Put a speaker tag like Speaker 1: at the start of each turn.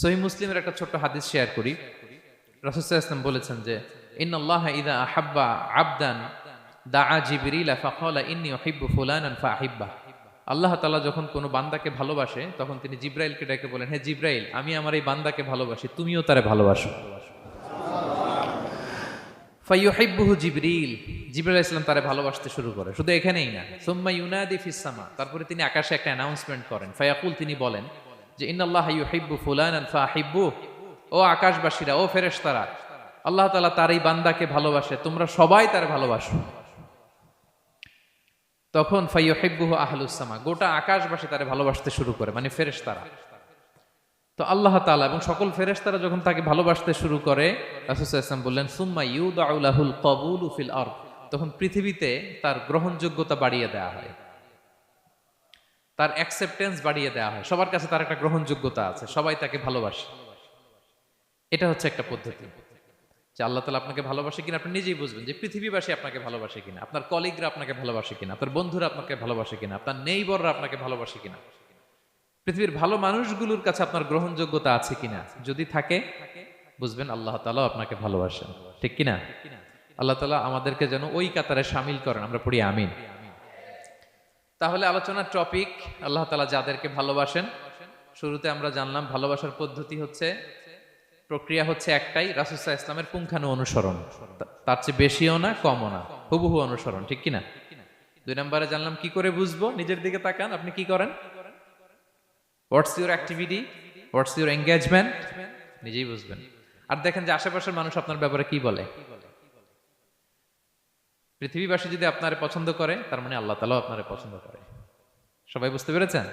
Speaker 1: সহি মুসলিমের একটা ছোট্ট হাদিস শেয়ার করি। রাসুসাহ বলেছেন যে ইন আল্লাহ ইদা আহাব্বা আবদান দা জিবরিলা ফাকালা ইন্নি উহিব্বু ফুলানান ফাহিব্বা। আল্লাহ তাআলা যখন কোনো বান্দাকে ভালোবাসে, তখন তিনি জিব্রাইলকে ডেকে বলেন হ্যাঁ জিব্রাইল, আমি আমার এই বান্দাকে ভালোবাসি, তুমিও তারে ভালোবাসো। ফাইয়ুহিব্বুহু জিবরিল জিবরাইল ইসলাম তারে ভালোবাসতে শুরু করে, শুধু এখানেই না। সুম্মা ইউনাদি ফিস সামা, তারপরে তিনি আকাশে একটা অ্যানাউন্সমেন্ট করেন। ফায়াকুল তিনি বলেন যে, ইন্নাল্লাহ ইউহিব্বু ফুলানান ফাহিব্বু। ও আকাশবাসীরা, ও ফেরেশতারা, আল্লাহ তাআলা তার এই বান্দাকে ভালোবাসে, তোমরা সবাই তার ভালোবাসো। তখন ফাইয়ুহিব্বুহু আহলুস সামা, গোটা আকাশবাসী তারে ভালোবাসতে শুরু করে মানে ফেরেশতারা। তো আল্লাহ তাআলা এবং সকল ফেরেশতারা যখন তাকে ভালোবাসতে শুরু করে, রাসূল বললেন, সুম্মা ইউদাউলাহুল কবুলু ফিল আরদ। তখন পৃথিবীতে তার গ্রহণযোগ্যতা বাড়িয়ে দেওয়া হয়। তার অ্যাকসেপ্টেন্স বাড়িয়ে দেওয়া হয়। সবার কাছে তার একটা গ্রহণযোগ্যতা আছে। সবাই তাকে ভালোবাসে। এটা হচ্ছে একটা পদ্ধতি। যে আল্লাহ তালা আপনাকে ভালোবাসে কিনা আপনি নিজেই বুঝবেন যে পৃথিবীবাসী আপনাকে ভালোবাসে কিনা, আপনার কলিগরা আপনাকে ভালোবাসে কিনা, আপনার বন্ধুরা আপনাকে ভালোবাসে কিনা, আপনার নেইবররা আপনাকে ভালোবাসে কিনা। পৃথিবীর ভালো মানুষগুলোর কাছে আপনার গ্রহণযোগ্যতা আছে কিনা, যদি থাকে, বুঝবেন আল্লাহ তালাও আপনাকে ভালোবাসেন। ঠিক কিনা? আল্লাহ তালা আমাদেরকে যেন ওই কাতারে সামিল করেন। আমরা পড়ি আমিন। তাহলে আলোচনার টপিক, আল্লাহ তালা যাদেরকে ভালোবাসেন, শুরুতে আমরা জানলাম ভালোবাসার পদ্ধতি হচ্ছে, প্রক্রিয়া হচ্ছে একটাই রাসুসাহ ইসলামের পুঙ্খানু অনুসরণ। তার চেয়ে বেশিও না, কমও না, হুবহু অনুসরণ, ঠিক কিনা? দুই নম্বরে জানলাম কি করে বুঝব? নিজের দিকে তাকান, আপনি কি করেন? What's your activity what's your engagement নিজেই বুঝবেন। আর দেখেন যে আশেপাশের মানুষ আপনার ব্যাপারে কি বলে? পৃথিবীবাসী যদি আপনারে পছন্দ করে, তার মানে আল্লাহ তালাও আপনারে পছন্দ করে। সবাই বুঝতে পেরেছেন?